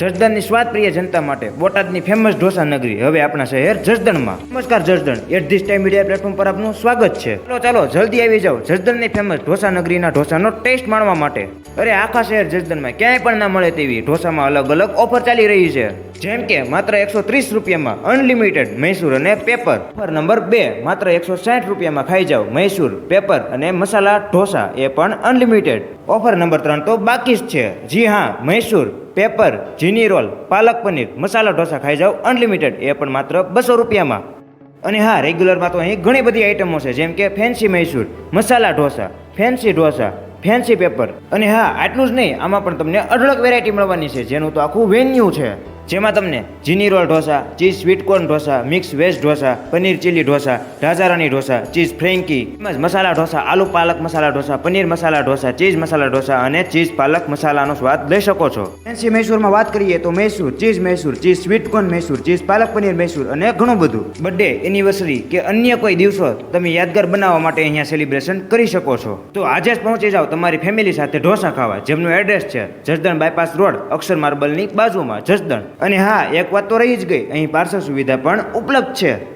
જસદણની સ્વાદપ્રિય જનતા માટે બોટાદની ફેમસ ઢોસા નગરી. હવે આપણા શહેર જસદણમાં. નમસ્કાર Jasdan. At this time media platform પર આપનું સ્વાગત છે. ચાલો ચાલો, જલ્દી આવી જાઓ. જસદણની ફેમસ ઢોસા નગરીના ઢોસાનો ટેસ્ટ માણવા માટે. અરે, આખા શહેર જસદણમાં ક્યાંય પણ ના મળે તેવી ઢોસામાં અલગ અલગ ઓફર ચાલી રહી છે. જેમ કે, માત્ર એકસો ત્રીસ રૂપિયામાં અનલિમિટેડ મૈસૂર અને પેપર ઓફર નંબર બે, માત્ર એકસો સાઠ રૂપિયામાં ખાઈ જાઓ મૈસૂર પેપર અને મસાલા ઢોસા. એ પણ અનલિમિટેડ ઓફર નંબર ત્રણ તો બાકી જ છે. જી હા, મૈસૂર, પેપર, જીની રોલ, પાલક પનીર, મસાલા ઢોસા ખાઈ જાઓ અનલિમિટેડ, એ પણ માત્ર બસો રૂપિયામાં. અને હા, રેગ્યુલરમાં તો અહીં ઘણી બધી આઇટમો છે, જેમ કે fancy Mysore, masala dosa, fancy dosa, fancy paper. અને હા, આટલું જ નહીં, આમાં પણ તમને અઢળક વેરાયટી મળવાની છે, જેનું તો આખું વેન્યુ છે. જેમાં તમને jini roll dosa cheese sweetcorn dosa mix veg dosa paneer chilli dosa Rajarani dosa cheese frankie તેમજ મસાલા ઢોસા આલુ પાલક મસાલા ઢોસા પનીર મસાલા ઢોસા ચીઝ મસાલા ઢોસા અને ચીઝ પાલક મસાલાનો સ્વાદ લઈ શકો છો. ફેન્સી મૈસૂરમાં વાત કરીએ તો Mysore cheese Mysore cheese sweetcorn Mysore cheese palak paneer Mysore અને ઘણું બધું. બર્થડે એનિવર્સરી કે અન્ય કોઈ દિવસો તમે યાદગાર બનાવવા માટે અહીંયા સેલિબ્રેશન કરી શકો છો. તો આજે જ પહોંચી જાઓ તમારી ફેમિલી સાથે ઢોસા ખાવા જેમનું એડ્રેસ છે જસદણ બાયપાસ રોડ અક્ષર માર્બલની બાજુમાં જસદણ. અને હા એક વાત તો રહી જ ગઈ. અહીં પાર્સલ સુવિધા પણ ઉપલબ્ધ છે.